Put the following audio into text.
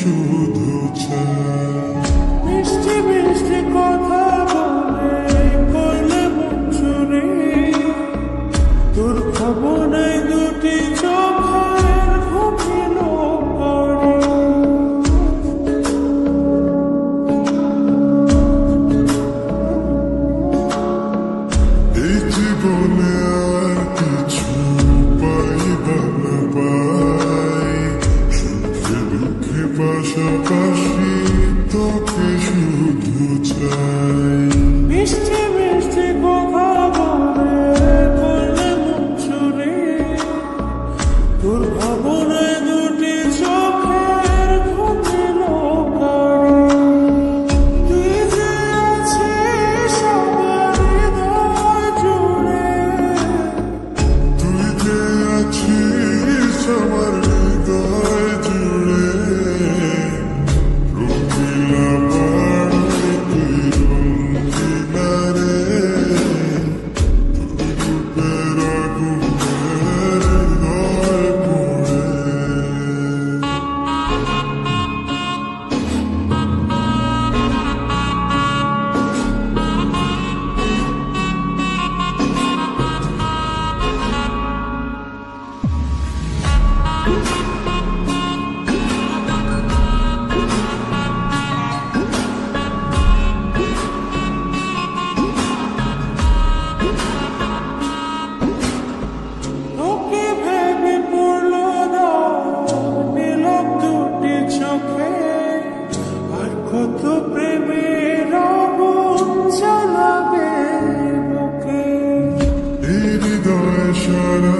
শুধু চাই। amor. should have